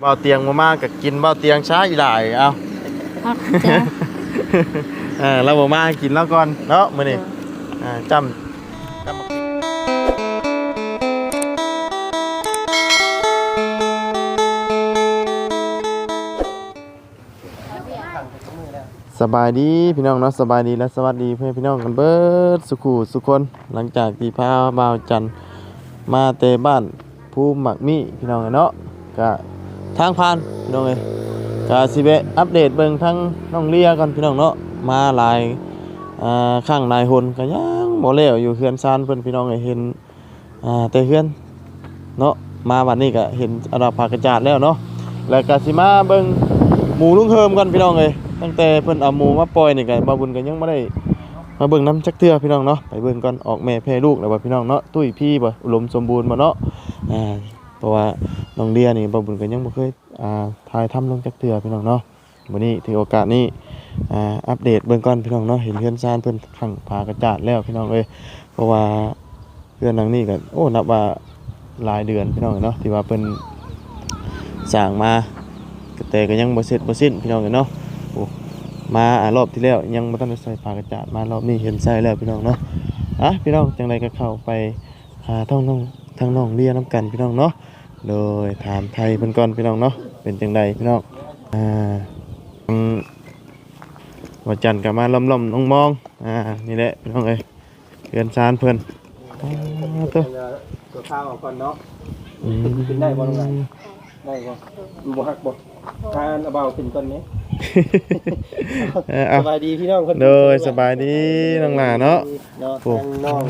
เบาเตียงมามาก็กินเบาเตียงช้าอีหลายเอาพักจ้ะเออเราบ่มากินแล้วก่อนเนาะมื้อนี้อ่าจำจำมาสบายดีพี่น้องเนาะสบายดีและสวัสดีเพื่อนพี่น้องกันเบิดสุขุสุคน หลังจากที่พาบ่าวจันทร์มาเตะบ้านภูมิหมักมี่พี่น้องเนาะก็ ทางผ่านพี่น้องเอ้ยก็สิเบอัปเดตเบิ่งทั้งน้องเลียก่อนพี่น้องเนาะมาหลายอ่าข้างนายหนก็ยังบ่แล้วอยู่เฮือนซานเพิ่นพี่น้องให้เห็นอ่าแต่เฮือนเนาะมาวันนี้ก็เห็นอาดาภากระจาดแล้วเนาะแล้วก็สิมาเบิ่งหมูลุงเฮิมกันพี่น้องเอ้ยตั้งแต่เพิ่นเอาหมูมาปล่อยนี่ก็บ่าบุญก็ยังบ่ได้มาเบิ่งน้ำจักเทือพี่น้องเนาะไปเบิ่งก่อนออกแม่แพร่ลูกแล้วว่าพี่น้องเนาะตุ้ยพี่บ่อุดมสมบูรณ์บ่เนาะอ่าเพราะว่า น้องเลียนี่บ่บุญก็ยังบ่เคยอ่าถ่ายทำลงจักเทื่อพี่น้องเนาะวันนี้ถือโอกาสนี้อ่าอัปเดตเบื้องก่อนพี่น้องเนาะเห็นเพื่อนซานเพื่อนขังพากระจาดแล้วพี่น้องเอ้ยเพราะว่าเพื่อนหลังนี้ก็โอ้นับว่าหลายเดือนพี่น้องเนาะที่ว่าเพิ่นสร้างมาแต่ก็ยังบ่เสร็จบ่สิ้นพี่น้องเนาะโอ้มาอ่ารอบที่แล้วยังบ่ทันได้ใส่พากระจาดมารอบนี้เห็นใส่แล้วพี่น้องเนาะอะพี่น้องจังไดก็เข้าไปหาท้องน้องทางน้องเรียน้ำกันพี่น้องเนาะ โดยถามไทยเพิ่นก่อนพี่น้องเนาะเป็นจังไดพี่น้องอ่าอืมวันจันทร์กลับมาล่มๆน้องมองๆอ่านี่แหละพี่น้องเอ้ยเรือนซานเพื่อนอ่าตัวตัวข้าวออกก่อนเนาะอืมขึ้นได้บ่น้องหลานได้บ่บ่ฮักบ่การเอาเบาขึ้นก่อนนี้เออเอาสบายดีพี่น้องคนโดยสบายดีน้องหลาเนาะเนาะโอ้ทางน้อง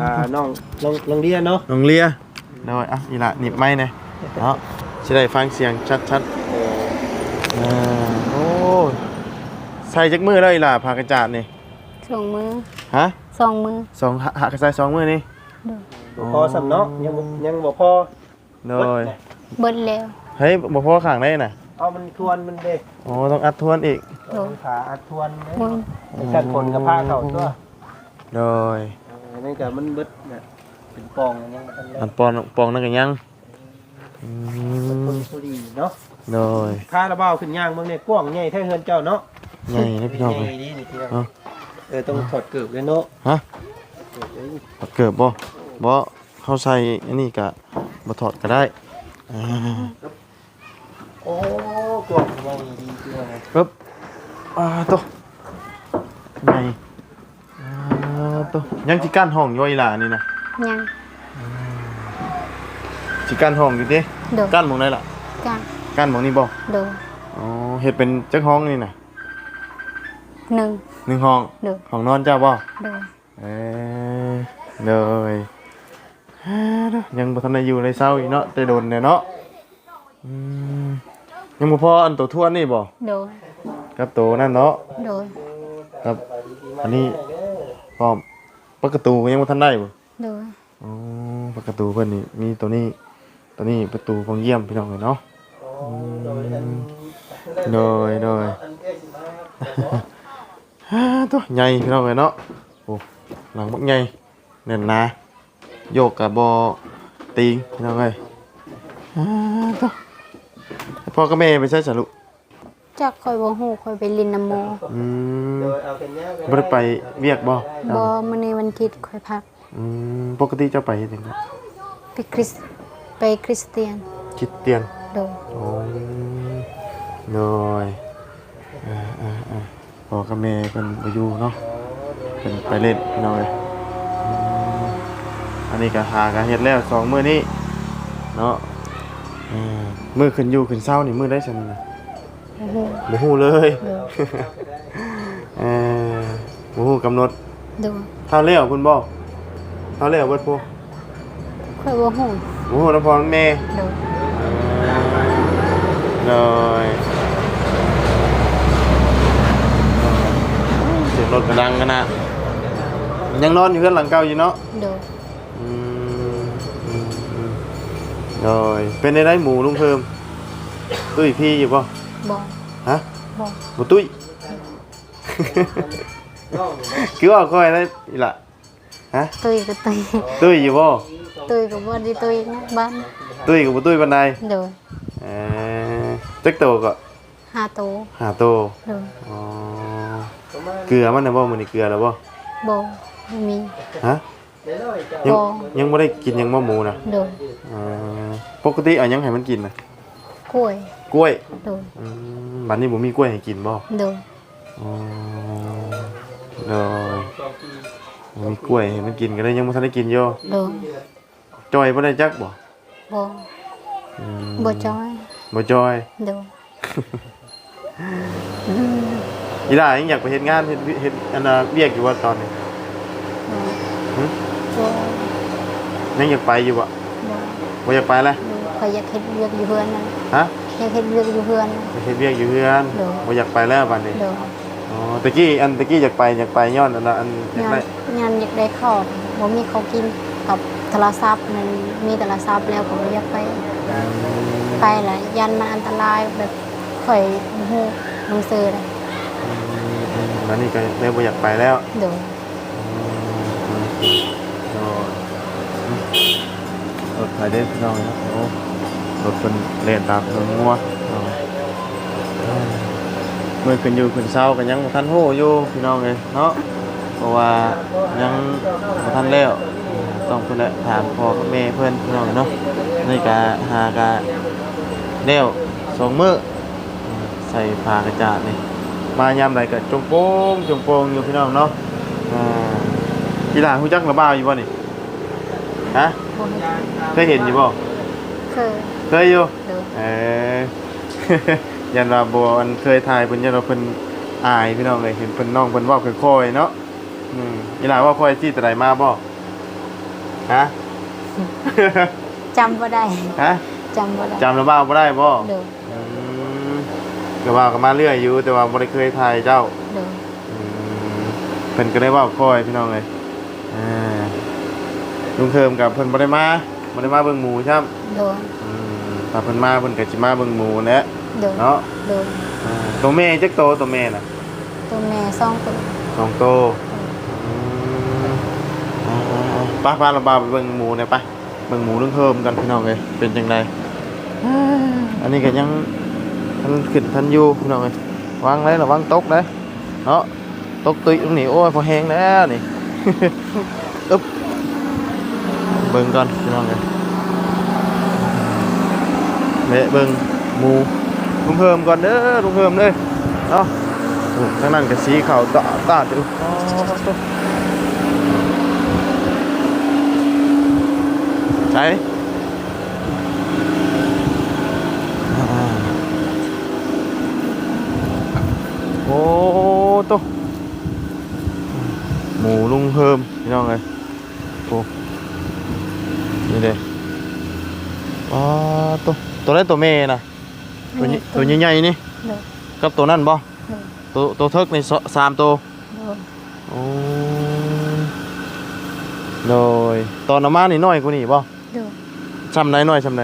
อ่าน้องน้องน้องเรียนเนาะน้องเลีย โดยอะอีละหนิบไม้เนี่อยเนาะจะได้ฟังเสียงชัดๆอ่าโอ้ยใส่จักมือแล้วอีละพากระจาดนี่สองมือฮะสองมือสองหักใส่สองมือนี่บ่พอสำเนาะยังบ่ยังบ่พอโดยเบิดแล้วเฮ้ยบ่พอข้างได้น่ะเอามันทวนมันเด้โอ้ต้องอัดทวนอีกโดยขาอัดทวนเด้มึงจัดผลกับผ้าเข้าตัวโดยเออนั่นก็มันเบิดน่ะ เป็นปองยังบ่ทันแล้วอันปอนปองนั่นกันยังอืคนมพอดีเนาะโดยผ้าระเบาขึ้นย่างเบิ่งเนี่ยกว้างใหญ่แท้เฮือนเจ้าเนาะไงนะพี่น้องใหเลญ่ยดีนี่พี่น้องเอ้า เออต้องถอดเกือบเลยเนาะฮะเกือบเลยถอดเกิบบ่บ่เข้าใส่อันนี้กะบ่ถอดก็ได้อ่า โอ้กล่องใหญ่ดีจริงเลยปึ๊บอ่าโตะไงอ่าโตะยังสิกั้นห้องอยู่อีหล่ะนี่นะ ยังสิกั้นห้องอยู่ติโดยกั้นหม่องไหนล่ะกันกั้นหม่องนี้บ่โดยอ๋อเฮ็ดเป็นจักห้องนี่น่ะหนึ่งหนึ่งห้องโดยห้องนอนเจ้าบ่โดยเอ้ยเลยฮ่าเด้อยังบ่ทันได้อยู่ในเศร้าอีกเนาะแต่โดนเนี่ยเนาะอืมยังบ่พออันตัวทวนนี่บ่โดยกับตัวนั่นเนาะ โดย ครับ อันนี้พร้อมปกประตูก็ยังบ่ทันได้บ่ โดยอ๋อปกประตูเพิ่นนี่มีตัวนี้ ตัวนี้ประตูของเยี่ยมพี่น้องเอ้ยเนาะอืมโดยโดยฮ่าตัวใหญ่พี่น้องเอ้ยเนาะโอ้หลังบักใหญ่แน่นหนาโยกกับบอตีงพี่น้องเอ้ยฮ่าตัวให้พ่อกับแม่ไปใช้สรุจักคอยบ่ฮู้คอยไปลินน้ำโมอืมโดยเอาเป็นแนวบ่ได้ไปเวียกบ่บ่มื้อนี้วันอาทิตย์คอยพัก อืมปกติเจ้าไปเฮ็ดหยังครับไปคริสไปคริสเตียนคิดเตียน โดยโอ้น้อยอ่าอ่าอ่าพ่อกับแม่เพิ่นบ่อยู่เนาะเพิ่นไปเล่นพี่น้องเอ้ยอืมอันนี้ก็หากันเฮ็ดแล้วสองมื้อนี้เนาะอ่ามื้อขึ้นอยู่ขึ้นเช้านี่มื้อได้ซั่นน่ะบ่ฮู้บ่ฮู้เลยโดยเออบ่ฮู้กำหนดโดยเท่าแล้วคุณบ่ เท่าแล้วเบิดพวกคอยบ่ฮู้บ่ฮู้นำพ่อแม่โดยเลยเสียงรถกระดังกันนะยังนอนอยู่กันหลังเก่าอยู่เนาะโดยอืมอืมอืมเลยเป็นได้ได้หมูลุงเพิ่ม ตุ้ยพี่อยู่ป่ะบ่ฮะบ่หมูตุ้ย คือว่าค่อยได้อีหละ ฮะตุยก็ตุยตุ้ยอยู่ป่ะตุยก็บ่ได้ตุยนะบ้านตุ้ยกับหมูตุ้ยบันไดโดยเออจักโตก็หาโตหาโตโดยอ๋อประมาณเกลือมันน่ะบ่มื้อนี้เกลือแล้วบ่บ่บ่มีฮะเดี๋ยวน้อยจ้ะยังบ่ยังบ่ได้กินยังบ่หมูนะโดยอ่าปกติเอาหยังให้มันกินน่ะกล้วยกล้วยโดยอืมบัดนี้บ่มีกล้วยให้กินบ่โดยอ๋อเลยบ่ มีกล้วยให้มันกินก็ได้ยังบ่ทันได้กินอยู่โดยจอยบ่ได้จักบ่บ่อืมบ่จ้อยบ่จอย โดยอีหล่ายังอยากไปเฮ็ดงานเฮ็ดวิเฮ็ดอันน่ะเวียกอยู่ว่าตอนนี้หึบ่ยังอยากไปอยู่บ่บ่บ่อยากไปแล้วข่อยอยากเฮ็ดเวียกอยู่เฮือนนั่นฮะอยากเฮ็ดเวียกอยู่เฮือนไปเฮ็ดเวียกอยู่เฮือนเด้อบ่อยากไปแล้วบัดนี้ โดย อ๋อตะกี้อันตะกี้อยากไปอยากไปย้อนอันน่ะอันอยากงานได้งานอยากได้ข้าวบ่มีข้าวกินกับโทรศัพท์มันมีโทรศัพท์แล้วก็บ่อยากไป ไปแหละยันมันอันตรายแบบข่อยบ่ฮู้หนังสือเลยแล้วนี่ก็เลยบ่อยากไปแล้วโดยโอ้รถไฟเด้พี่น้องครับโอ้รถเพิ่นเล่นตามถนนงัวเอาเมื่อขึ้นอยู่ขึ้นเช้าก็ยังบ่ทันฮู้อยู่พี่น้องเอ้ยเนาะเพราะว่ายังบ่ทันแล้วต้องเพิ่นแหละถามพ่อกับแม่เพิ่นพี่น้องเนาะนี่ก็หากะแล้วสองมื้อใส่ผ้ากระจาดนี่มายามใดก็จงโปงจงโปงอยู่พี่น้องเนาะอ่ากีฬาฮู้จักระบ้าวอยู่บ่นี่ฮะบ่เฮ็ดเคยเห็นอยู่บ่เคยเคยอยู่โดยเออ ยันว่าบ่อันเคยถ่ายเพิ่นยันว่าเพิ่นอายพี่น้องเลยเห็นเพิ่นน้องเพิ่นเว้าค่อยๆเนาะอืมกีฬาเว่าค่อยจี้แต่ใดมาบ่ฮะ จำบ่ได้ฮะจำบ่ได้จำระบ้าวบ่ได้บ่โดยอืมก็ว่าก็มาเรื่อยอยู่แต่ว่าบ่ได้เคยถ่ายเจ้าโดยอืมเพิ่นก็ได้เว่าค่อยพี่น้องเลยอ่าลุงเทิมกับเพิ่นบ่ได้มาบ่ได้มาเบิ่งหมูครับโดยอืมถ้าเพิ่นมาเพิ่นก็สิมาเบิ่งหมูแหละ โดยเนาะโดยอ่าตัวแม่จักโตตัวแม่น่ะตัวแม่สองตัวสองโตอืมอ่าๆๆไป้าพาเราบ่าวไปเบิ่งหมูหน่อยไปเบิ่งหมูลุงเทิมกันพี่น้องเอ้ยเป็นจังไดอ่าอันนี้ก็ยังทันขึ้นทันอยู่พี่น้องเอ้ยวางเลยระวังตกเด้อเนาะตกตุยตรงนี้โอ้ยพอแห้งแล้วนี่ อึ๊บเบิ่งก่อนพี่น้องเลยเละเบิ่งหมู ลุงเพิ่มก่อนเด้อลุงเพิ่มเด้อเนาะโอ้างนั้นก็สีขาวตาตาดูใช่โอ้โตหมูลุงเพิ่มพี่น้องเลยโอ้นี่เลยอ๋อตัวตัวนั้ตัวแม่นะ ตัวนี้ตัวใหญ่ๆนี่โดยกับตัวนั่นบ่โดยตัวตัวเทิกนี่สสามตัวโดยโอ้โดยตอนเอามานี่น้อยกว่านี่บ่โดยซ้ำไหนน้อยซ้ำไหน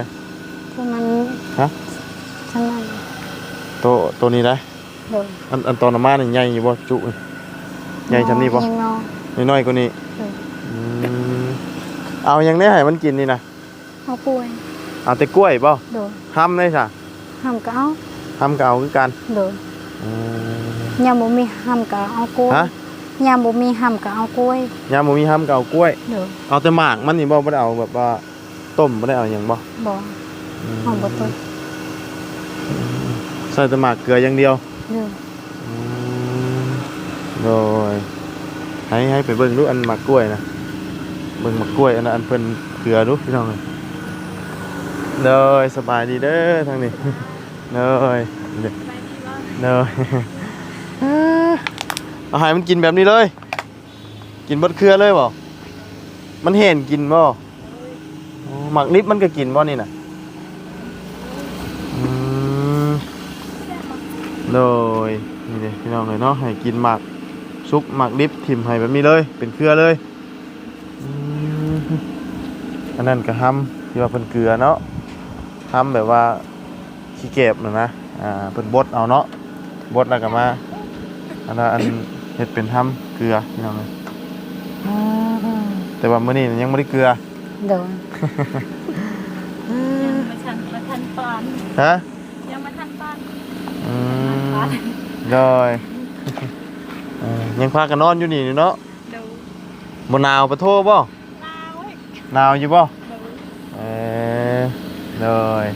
ตัวนั้นฮะฉันนั้นตัวตัวนี้ได้โดยอันอันตอนเอามานี่ใหญ่อยู่บ่จุนี่ใหญ่ซ้ำนี่บ่ยังน้อยนี่น้อยกว่านี้โดยอืมเอายังได้ให้มันกินนี่นะเอาป่วยเอาแต่กล้วยบ่โดยห้ำเลยจ้ะ ห้ามก็เอาห้ำก็เอาคือกันโดยอืมยามบ่มีห้ามก็เอากล้วยฮะยามบ่มีห้ามก็เอากล้วยยามบ่มีห้ำก็เอากล้วยโดยเอาแต่หมากมันนี่บ่บ่ได้เอาแบบว่าต้มบ่ได้เอาหยังบ่บ่ห้ามบ่ต้นใส่แต่หมากเกลืออย่างเดียวโดยอืมโดยให้ให้ไปเบิ่งดูอันหมากกล้วยนะเบิ่งหมากกล้วยอันนั้นอันเพิ่นเกลือดูพี่น้องเอ้ย เลยสบายดีเด้อทางนี้เลยเด้อเลยเอาให้มันกินแบบนี้เลย กินเบดเครือเลยบ่มันเห็นกินบ่หมักลิบมันก็กินบ่นี่น่ะอืมโดยนี่เด้พี่น้องเลยเนาะให้กินหมักซุปหมักลิบถิ่มให้แบบนี้เลย เป็นเครือเลยอันนั้นก็ห้ำที่ว่าเป็นเกลือเนาะ ห้ำแบบว่าขี้เก็บน่ะนะอ่าเป็นบดเอาเนาะบดแล้วก็มาอันนั้นอันเห็ดเป็นทำเกลือพี่น้องเลยแต่ว่ามื้อนี้ยังไม่ได้เกลือโดยยังมาทันมาทันปานฮะยังมาทันปานบ้านโดยเอ่อยังพากันนอนอยู่นี่เนาะดูบ่หนาวปะโทบ่ลาวเว้ยหนาวอยู่บ่ดูเออ เลย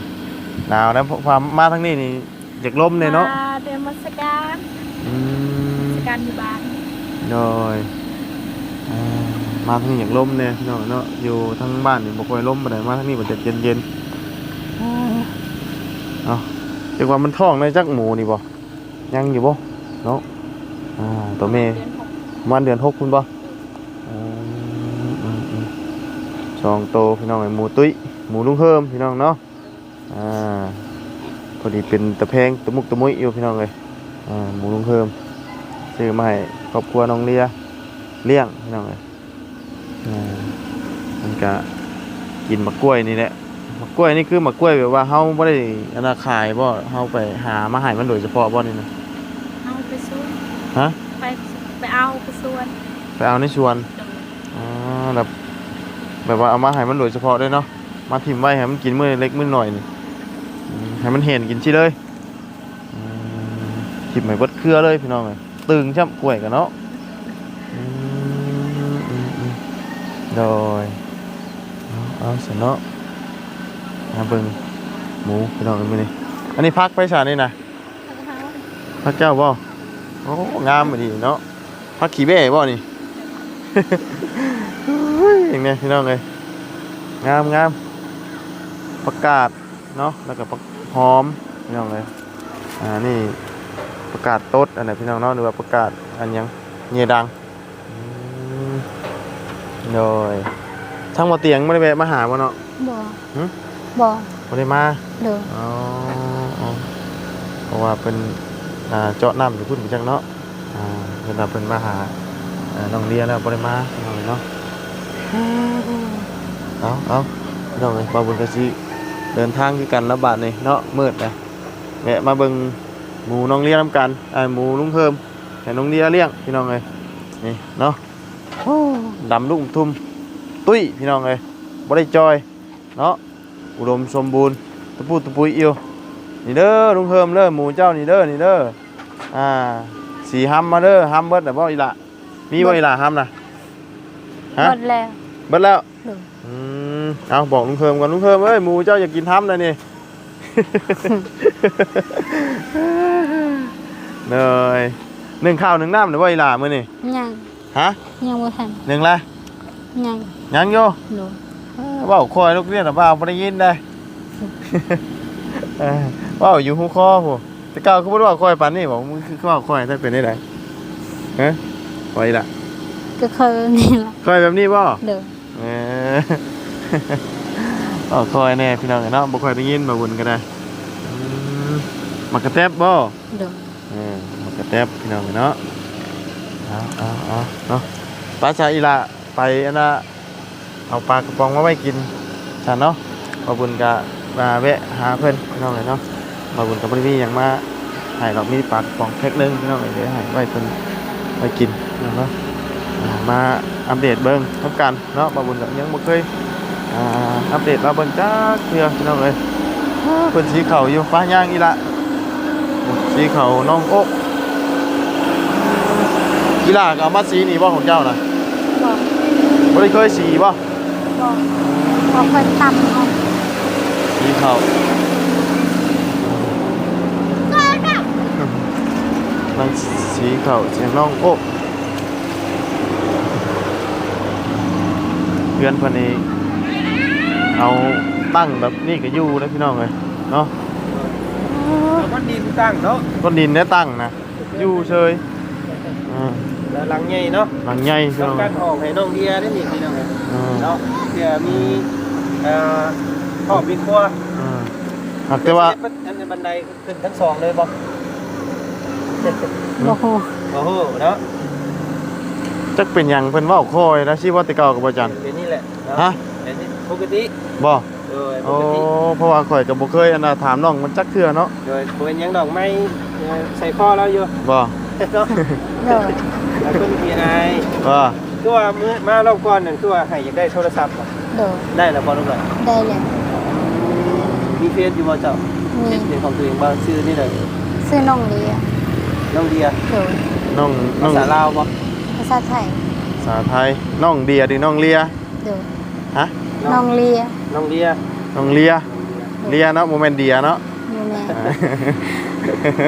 หนาวนะความมาทางนี้นี่อยากลมเลยเนาะมาเดินมาสการอืมสการอยู่บ้านเลยเอ่อมาทางนี้อยากลมเนี่ยเนาะเนาะอยู่ทางบ้านนี่บ่ค่อยลมปานใดมาทางนี้บ่จะเย็นเย็นๆเอาจักว่ามันท้องในจักหมูนี่บ่ยังอยู่บ่เนาะอ่าตัวแม่เดือนหกประมาณเดือนหกคุณบ่อืมอืมอืมสองโตพี่น้องไอ้หมูตุ้ย หมูลุงเฮิมพี่น้องเนาะอ่าพอดีเป็นตะแพงตะมุกตะมุยอยู่พี่น้องเลยอ่าหมูลุงเฮิมซื้อมาให้ครอบครัวน้องเลียเลี้ยงพี่น้องเลยอ่ามันก็กินมะกล้วยนี่แหละมะกล้วยนี่คือมะกล้วยแบบว่าเฮาบ่ได้อันน่ะขายบ่เฮาไปหามาให้มันโดยเฉพาะบ่นี่นะเอาไปสวนฮะไปไปเอาไปสวนไปเอาในสวนดูอ๋อแบบแบบว่าเอามาให้มันโดยเฉพาะด้วยเนาะ มาถิ่มไว้ให้มันกินมือเล็กมือหน่อยนี่ให้มันเห็นกินชิเลยถิมให้เบิดเครือเลยพี่น้องเอ้ยตึงช่ำกล้วยกันเนาะโดยเอาเสร็จเนาะมาเบิ่งหมูพี่น้องกันมื้อนี้อันนี้พักไปฉานี่นะพักเจ้าบ่โอ้งามบ่ดีเนาะพักขี้เบ้บ่นี่อย่างนี้พี่น้องเลยงามงาม ประกาศเนาะแล้วก็ประหอมพี่น้องเลยอ่านี่ประกาศโต๊ดอันไหนพี่น้องเนาะหรือว่าประกาศอันหยังเงียดังอืมโดยทั้งหมดเตียงไม่ได้แวะมาหาบ่เนาะบ่หึบ่ไม่ได้มาเด้ออ๋ออ๋อเพราะว่าเป็นอ่าเจาะน้ำอยู่พุ่นจังเนาะอ่าเวลาเป็นมาหาอ่าน้องเรียนแล้วบ่ได้มาพี่น้องเอ้ยเนาะเอาเอาพี่น้องเอ้ยบาบุญกะสิ เดินทางคือกันแล้วบาทนี่เนาะมืดเลยแวะมาเบิ่งหมูน้องเลี้ยงน้ำกันอ่าหมูลุงเพิ่มให้น้องเลี้ยเลี้ยงพี่น้องเอ้ยนี่เนาะโอ้ดำลุ่มทุ่มตุ้ยพี่น้องเอ้ยบ่ได้จอยเนาะอุดมสมบูรณ์ตะปูตะปุยเอียวนี่เด้อลุงเพิ่มเด้อหมูเจ้านี่เด้อนี่เด้ออ่าสีห้ำมาเด้อห้ำเบิดแต่บ่อีหละมีบ่อีหละห้ำนะฮะหมดแล้วเบิดแล้ว เด้ออืมเอาบอกลุงเพิ่มก่อนลุงเพิ่มเอ้ยหมูเจ้าอยากกินท้ำเลยนี่เนยหนึ่งข้าวหนึ่งน้ำหรือว่าอีหล่ามือนี่ยังฮะยังบ่ทันหนึ่งละยังยังโยเด้อเว่าคอยลูกเรียนหรือเปล่าไม่ได้ยินได้เออเว่าอยู่หูคอผู้แต่เก้าเขาบอกว่าคอยปันนี่บอกมึงคือเว่าคอยถ้าเป็นได้ไดฮะคอยล่ะก็เคยนี่ล่ะคอยแบบนี้บ่เด้อเออเอาคอยแน่พี่น้องเนาะบ่ค่อยได้ยินมาบุญก็ได้อืมมากระแทบบ่เด้อเออมากระแทบพี่น้องเนาะเอาเอาเอาเนาะปลาชาอีละไปอันน่ะเอาปลากระป๋องมาไว้กินฉันเนาะมาบุญก็มาแวะหาเพิ่นพี่น้องเลยเนาะมาบุญก็บ่ได้มีหยังมาให้ดอกมีปลากระป๋องแพ็คหนึงพี่น้องเลยเดี๋ยวให้ไว้เพิ่นไว้กินพี่น้องเนาะอ่ามาอัปเดตเบิ่งทำกันเนาะมาบุญก็ยังบ่เคย อ่าอัปเดตมาเบิ่งจ้าเทื่อพี่น้องเอ้ยอ้าเพิ่นสีเขาอยู่ฟ้าย่างอีละสีเขาน้องโอ๊กอีหล่าก็เอามาสีนี่บ่ของเจ้าน่ะบ่บ่ได้เคยสีบ่บ่บ่ค่อยตำเอาสีเขานั่งสีเขาเสียงน้องโอ๊กเพื่อนเพิ่นนี่ เอาตั้งแบบนี้ก็อยู่แล้วพี่น้องเอ้ยเนาะแล้วก็ดินตั้งเนาะก้อนดินเนี่ยตั้งนะอยู่เฉยอ่าแล้วหลังใหญ่เนาะหลังใหญ่พี่น้องทำการออกให้น้องเดียได้นี่พี่น้องเอ้ยอ่าเนาะเดี๋ยวมีเอ่อครอบมีครัวอ่าหากแต่ว่าอันในบันไดขึ้นทั้งสองเลยบ่บ่ฮู้โอ้โหเนาะจักเป็นหยังเพิ่นเว้าคอยนะชีว่าแต่เก่ากับบ่จันเดี๋ยวนี้แหละเนาะฮะเดี๋ยวนี้ปกติ บ่โดยปโอ้กติเพราะว่าข่อยก็บ่เคยอันน่ะถามน้องมันจักเทื่อเนาะโดยบ่เป็นหยังดอกไม้เอ่อใส่ข้อแล้วอยู่บ่เนาะเด้อแล้วก็มีอะไรบ่คือว่ามื้อมารอบก่อนนั่นคือว่าให้อยากได้โทรศัพท์บ่เด้อได้แล้วบ่ลูกหลานได้แล้วมีเฟซอยู่บ่เจ้ามีเฟซเป็นของตัวเองบ่ชื่อนี่เลยซื้อน้องเลียน้องเดียโดยน้องน้ภาองษาลาวบ่ภาษาไทยภาษาไทยน้องเดียหรือน้องเลียโดยฮะ น้องเลียน้องเดียน้องเลียเลียเนาะโมเมนเดียเนาะโมแม่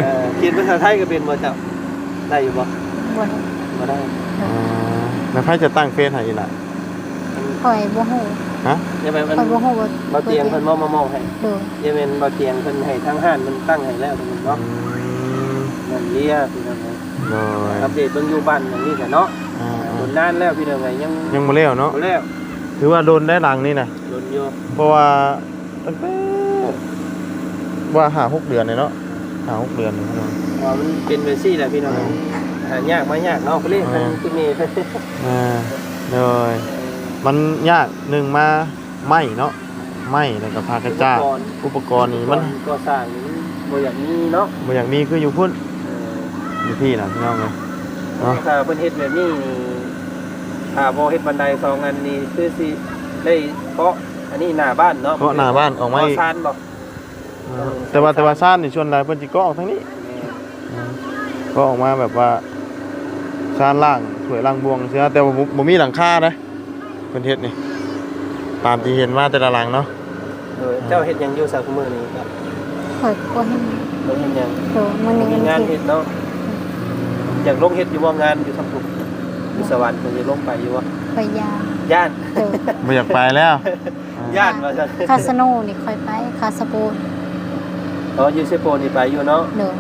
เอ่อเขียนภาษาไทยก็เป็นบ่เจ้าได้อยู่บ่บนบ่ได้อ่าแล้วไผจะตั้งเฟซให้อีหล่ะข่อยบ่ฮู้ฮะอย่าไปมันข่อยบ่ฮู้ว่าบ่เตียงเพิ่นมามองให้โดยอย่าเป็นบ่เตียงเพิ่นให้ทางห้านมันตั้งให้แล้วเนาะอืมน้องเดียพี่น้องเอ้ยโดยอัปเดตเบิ่งอยู่บ้านอย่างนี้กันเนาะอ่าโดนนานแล้วพี่น้องเอ้ยยังยังบ่เลี้ยวเนาะบ่แล้ว ถือว่าโดนได้หลังนี่นะโดนอยู่เพราะว่าตั้งแต่ว่าหาหกเดือนเลยเนาะหาหกเดือนเลยเนาะว่ามันเป็นไปซี่แหละพี่น้องเอ้ยหายากมายากเนาะเพิ่นเรียกทางคุณแม่อ่าเลยมันยากหนึ่งมาไหมเนาะไหมแล้วก็พากระจ้าอุปกรณ์นี่มันก็สร้างนี่มันบ่อย่างนี้เนาะบ่อย่างนี้คืออยู่พุ่นเอออยู่พี่นะพี่น้องเลยเนาะถ้าเพิ่นเฮ็ดแบบนี้นี่ ถ้าบ่เฮ็ดบันไดสองอันนี้คือสิได้เกาะอันนี้หน้าบ้านเนาะก็หน้าบ้านออกมาอีกเซานบ่อ่าแต่ว่าแต่ว่าซ่านนี่ชวนหลายเพิ่นสิก็ออกทางนี้อ่าก็ออกมาแบบว่าซ่านล่างสวยล่างบวงเสียแต่ว่าบ่บ่มีหลังคานะเพิ่นเฮ็ดนี่ตามที่เห็นมาแต่ละหลังเนาะโดยเจ้าเฮ็ดหยังอยู่สักมื้อนี้ครับข่อยบ่เห็นบ่เฮ็ดหยังโดยมื้อนี้มีมันงานคิเฮ็ดดเนาะอยากลงเฮ็ดอยู่บ่งานอยู่ทำทุก อยู่สวรรค์เพิ่นสิลงไปอยู่บ่ข่อยยามย่านโดยบ่อยากไปแล้วอ่าย่านว่าซั่นคาสโนนี่ค่อยไปคาสโปนอ๋ออยู่เซโปนี่ไปอยู่เนาะเด้อ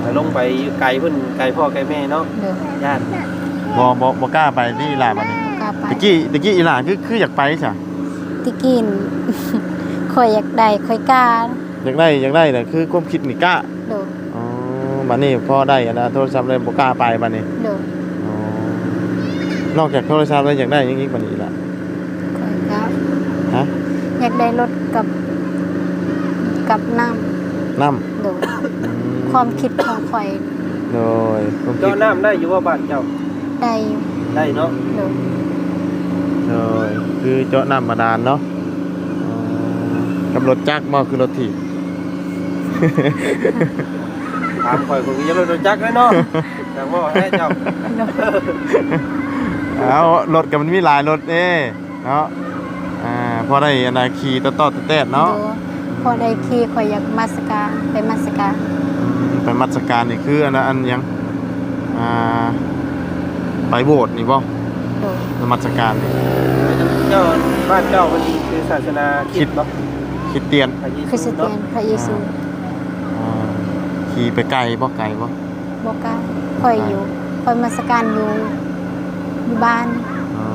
แต่ลงไปอยู่ไกลเพิ่นไกลพ่อไกลแม่เนาะเด้าอย่นบ่บ่บ่กล้าไปที่อีหลาบัดนี้บ่กล้าไปตะกี้ตะกี้อีหลาคือคืออยากไปจ้ะที่กินข่อยอยากได้ข่อยกล้าอยากได้อยากได้แต่คือความคิดนี่กล้าเด้ออ๋อบัดนี้พอได้อันนะโทรศัพท์เลยบ่กล้าไปบัดนี้เด้ออ๋อ นอกจากโทรศัพท์แล้วอยากได้หยังอีกบัดนี้ล่ะข่อยกล้าฮะอยากได้รถกับ กับน้น้ำำเด้ออืมความคิดของข่อยโดยความคิเจ้าดน้ำได้อยู่ว่าบ้านเจ้าได้อยู่ได้เนาะเด้อโดยคือเจาะน้ำบาดาลเนาะอ๋อกับรถจักรบ่คือรถถีบถามข่อยคนจะรถจักรเลยเนาะจังว่าให้เจ้า เอารถกับมันมีหลายรถเด้เนาะอ่าพอได้อันน่ะขี่ต่อๆแตะๆเนาะด้อพอได้ขี่ข่อยอยากมาสการไปมาสการไปมัสการนี่คืออันนั้นอันหยังอ่าไปโบสถ์นี่บ่เด้อนมัสการนี่เจ้าบ้านเจ้ามันคือศาสนาคริดเนาะคริดเตียนพระเยคริสซูเตียเนาะนพระเยซูอ่าขี่ไปไกลบ่ไกลบ่บ่กล้าข่อยอยู่ข่อยมาสการอยู่ อยู่บ้านอ๋อ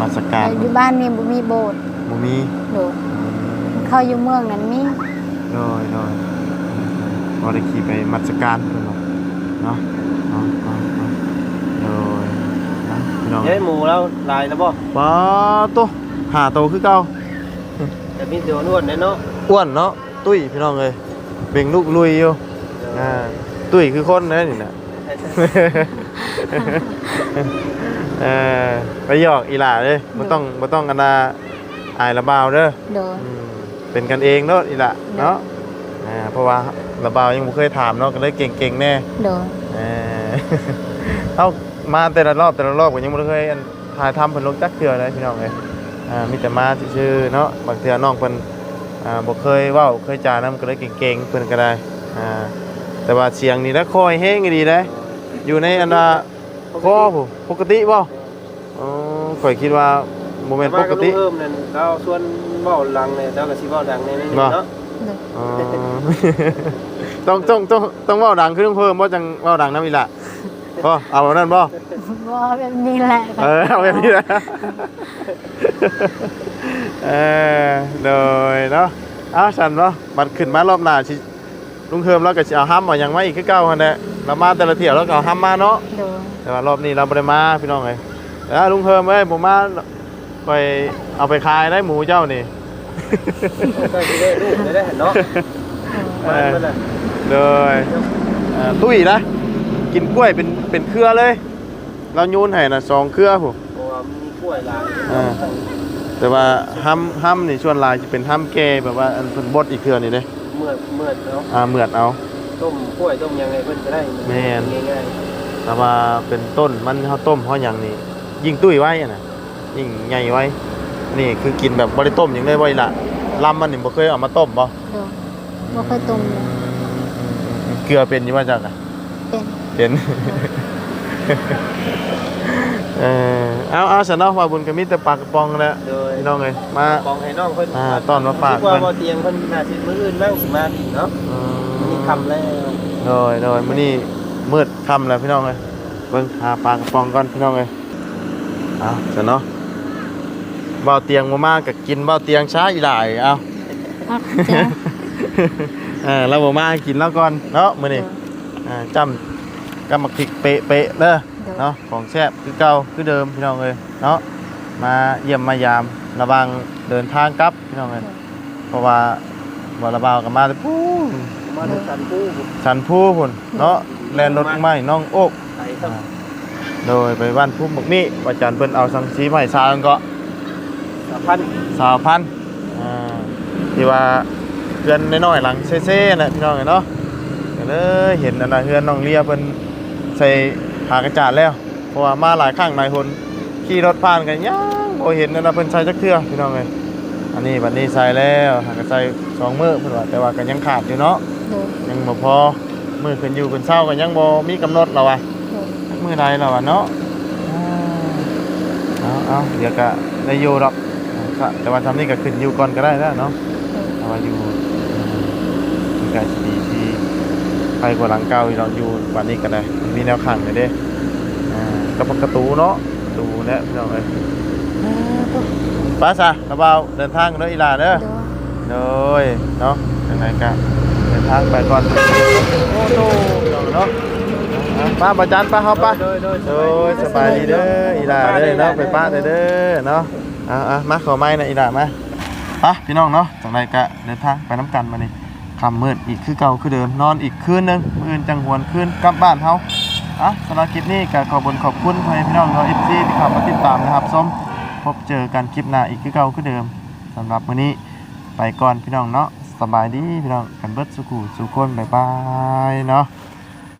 มัสการอยู่บ้านนี่บ่มีโบสถ์บ่มีเด้อเข้าอยู่เมืองนั้นมีโดยโดยบ่ได้ขี่ไปมัสการเพิ่นบ่เนาะเนาะเนาะเนาะโดยนะพี่น้องเฮ้ยหมูแล้วลายแล้วบ่ป้าโตหาโตคือเก่าแต่มีเดี๋ยวนวดเนาะอ้วนเนาะตุ้ยพี่น้องเอ้ยเบ่งลูกลุยอยู่อ่าตุ้ยคือคนนะนี่น่ะ เออไปหยอกอีหล่าเลยบ่ต้องบ่ต้องกันนาอายระบาวเด้อเด้ออืมเป็นกันเองเนาะอีหล่าเนาะอ่าเพราะว่าระบาวยังบ่เคยถามเนาะก็เลยเก่งๆแน่เด้อเออเอ้ามาแต่ละรอบแต่ละรอบก็ยังบ่เคยอันถ่ายทำเพิ่นลงจักเทื่อเลยพี่น้องเอ้ยอ่ามีแต่มาซื่อๆเนาะบางเทื่อน้องเพิ่นอ่าบ่เคยเว้าเคยจานํก็เลยเก่งๆเพิ่นก็ได้อ่าแต่ว่าเสียงนี่ละคอยแฮงอีดีเด้อยู่ในอันว่า คอผู้ปกติบ่อ๋อข่อยคิดว่าบ่แม่นปกติเพิ่มนั่นเราส่วนเว้าหลังเนี่ยเจ้าก็สิเว้าดังในนี้เนาะเด้ออ๋อต้องต้องต้องต้องเว้าดังคือต้องเพิ่มบ่จังเว้าดังนำอีหล่ะบ่เอาแบบนั้นบ่บ่แบบนี้แหละเออเอาแบบนี้นะเออโดยเนาะเอาฉันเนาะบัดขึ้นมารอบหน้าสิ ลุงเทิมเราก็สิเอาห้ำเอาหยังมาอีกคือเก่าหั่นแหละเรามาแต่ละเที่ยวเราก็เอาห้ำมาเนาะเด้อแต่ว่ารอบนี้เราบ่ได้มาพี่น้องเอ้ยเออลุงเทิมเอ้ยผมมาไปเอาไปขายได้หมูเจ้านี่ก็สิได้ลูกได้ได้เนาะมาเพิ่นน่ะโดยเอ่อตุ้ยนะ กินกล้วยเป็นเป็นเครือเลย เราโยนให้น่ะสองเครือผู้เพราะว่ามีกล้วยหลายอ่าแต่ว่าห้ำห้ำนี่ส่วนหลายจะเป็นห้ำแก่แบบว่าอันเพิ่นบดอีกเครือนี่เด้ เมื่อเมื่อเนาะอ่าเหมือดเอา ต้มกล้วยต้มหยังไงเพิ่นก็ได้แม่น ง่ายแต่ว่าเป็นต้นมันเฮาต้มเฮาหยังนี่ยิ่งตุ้ยไว้อะนะยิ่งใหญ่ไว้ นี่คือกินแบบบ่ได้ต้มหยังเลยบ่อีหละลำมันนี่บ่เคยเอามาต้มบ่โดยบ่เคยต้มเลยเกลือเป็นอยู่ว่าจักอะเป็นเป็น เออเอาเอาฉันเนาะว่าบุญก็มีแต่ปลากระป๋องแล้วๆโดยพี่น้องเอ้ยมาของให้น้องเพิ่นอ่าต้อนมาฝากคิดว่าเพิ่นบ่เตียงเพิ่นน่าสิมื้ออื่นมั่งสิมาอีกเนาะอืมีมคำแล้วโดยโดยมื้อนี้มืดค่ำแล้วพี่น้องเอ้ยเบิ่งหาปลากระป๋องก่อนพี่น้องเอ้ยเอาฉันเนาะเบ้าเตียงบ่มาก็กินเบ้าเตียงช้าอีหลายเอาฮักเจ้าเออเราบ่มากินแล้วก่อนเนาะมื้อนี้อ่าจำกำมักพริกเป๊ะๆเด้อ เนาะของแซ่บคือเก่าคือเดิมพี่น้องเลยเนาะมาเยี่ยมมายามระวังเดินทางกลับพี่น้องเลยเพราะว่าบ่ระบาวกันมาแต่ปู้มาถึงสันผู้สันผู้พุ่นเนาะแล่นรถไม้น้องโอกไปครับโดยไปบ้านผู้หมกนี่ว่าจันเพิ่นเอาสังสีไม้ซากันก็สะพันสาวพันอ่าที่ว่าเพื่อนน้อยๆหลังเซ่ๆน่ะพี่น้องเอ้ยเนาะก็เลยเห็นอันน่ะเฮือนน้องเลียเพิ่นใส่ ผ้ากระจาดแล้ว เพราะว่ามาหลายครั้งหลายคนขี่รถผ่านกันยังบ่เห็นอันน่ะเพิ่นใส่จักเทื่อพี่น้องเอ้ยอันนี้บัดนี้ใส่แล้วหากก็ใส่สองมื้อเพิ่นว่าแต่ว่าก็ยังขาดอยู่เนาะโดยยังบ่พอมื้อขึ้นอยู่ขึ้นเช้าก็ยังบ่มีกำหนดแล้วว่ะโดยจักมื้อใดแล้วว่ะเนาะอ่าเอาเอาเดี๋ยวก็ได้อยู่ดอกอ่าแต่ว่าทำนี่ก็ขึ้นอยู่ก่อนก็ได้แล้วเนาะโดยเอามาอยู่มีการดี ไปกว่าหลังเก่าอีกเราอยู่วันนี้กันเลยมีแนวขังเลยเด้กระปกระตูเนาะตูเนี่ยพี่น้องเอ้ยไป้าซะกระเบาเดินทางกันเด้ออีหลาเด้อโดยโดยเนาะจังไงกันเดินทางไปก่อนโอ้โหพี่น้องเนาะป้าประจันป้าเฮาป้าโดยสบายดีเด้ออีหลาเด้อเนาะไปป้าเด้อเนาะอะมาขอไม้นะอีหลามาไปพี่น้องเนาะจังไรกะเดินทางไปน้ำกันมานี่ คำมืดอีกคือเก่าคือเดิมนอนอีกคืนนึงมื้ออื่นจังหวนคืนกลับบ้านเฮาอะสำหรับคลิปนี้ก็ขอบคุญขอบคุณพ่อแม่พี่น้องเนาะ FC ที่เข้ามาติดตามนะครับส้มพบเจอกันคลิปหน้าอีกคือเก่าคือเดิมสำหรับวันนี้ไปก่อนพี่น้องเนาะสบายดีพี่น้องกันเบิดสุขุสุขคนบายบายเนาะ